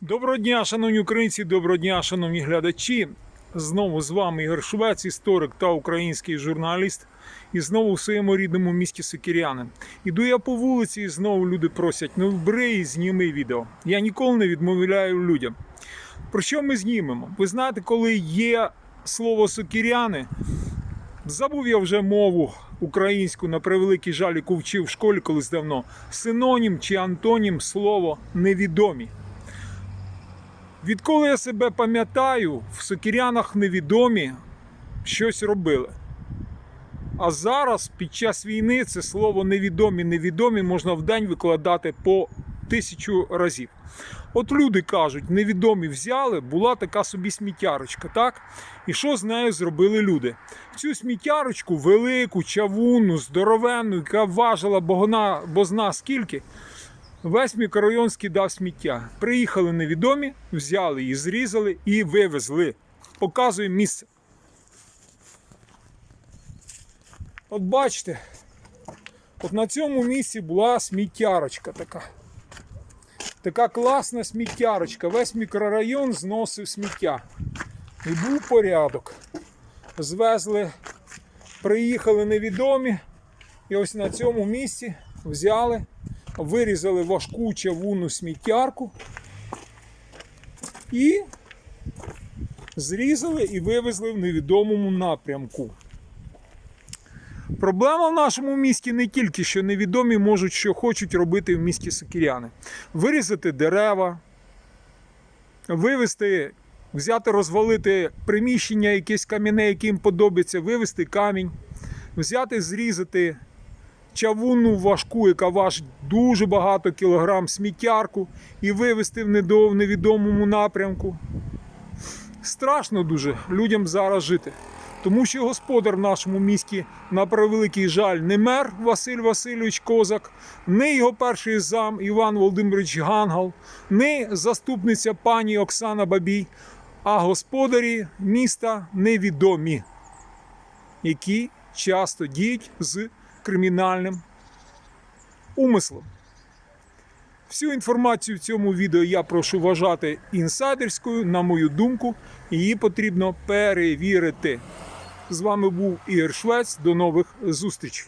Доброго дня, шановні українці, доброго дня, шановні глядачі. Знову з вами Ігор Швець, історик та український журналіст. І знову в своєму рідному місті Сокіряни. Іду я по вулиці, і знову люди просять: ну вбери і зніми відео. Я ніколи не відмовляю людям. Про що ми знімемо? Ви знаєте, коли є слово сокіряни, забув я вже мову українську на превеликий жаль, яку вчив в школі колись давно. Синонім чи антонім слово невідомі. Відколи я себе пам'ятаю, в сокірянах невідомі щось робили. А зараз, під час війни, це слово невідомі, невідомі можна в день викладати по тисячу разів. От люди кажуть, невідомі взяли, була така собі сміттярочка, так? І що з нею зробили люди? Цю сміттярочку, велику, чавунну, здоровенну, яка важила богна, бозна скільки, Весь мікрорайон скидав сміття. Приїхали невідомі, взяли її, зрізали і вивезли. Показуємо місце. От бачите, от на цьому місці була сміттярочка така. Така класна сміттярочка. Весь мікрорайон зносив сміття. І був порядок. Звезли, приїхали невідомі. І ось на цьому місці взяли вирізали важку чавунну сміттярку і зрізали і вивезли в невідомому напрямку. Проблема в нашому місті не тільки, що невідомі можуть, що хочуть робити в місті Сокіряни. Вирізати дерева, вивезти, взяти, розвалити приміщення, якесь кам'яне, яке їм подобається, вивезти камінь, взяти, зрізати чавунну важку, яка важить дуже багато кілограм сміттярку, і вивезти в невідомому напрямку. Страшно дуже людям зараз жити. Тому що господар в нашому місті, на превеликий жаль, не мер Василь Васильович Козак, не його перший зам Іван Володимирович Гангал, не заступниця пані Оксана Бабій, а господарі міста невідомі, які часто діють з кримінальним умислом. Всю інформацію в цьому відео я прошу вважати інсайдерською, на мою думку, її потрібно перевірити. З вами був Ігор Швець. До нових зустрічей.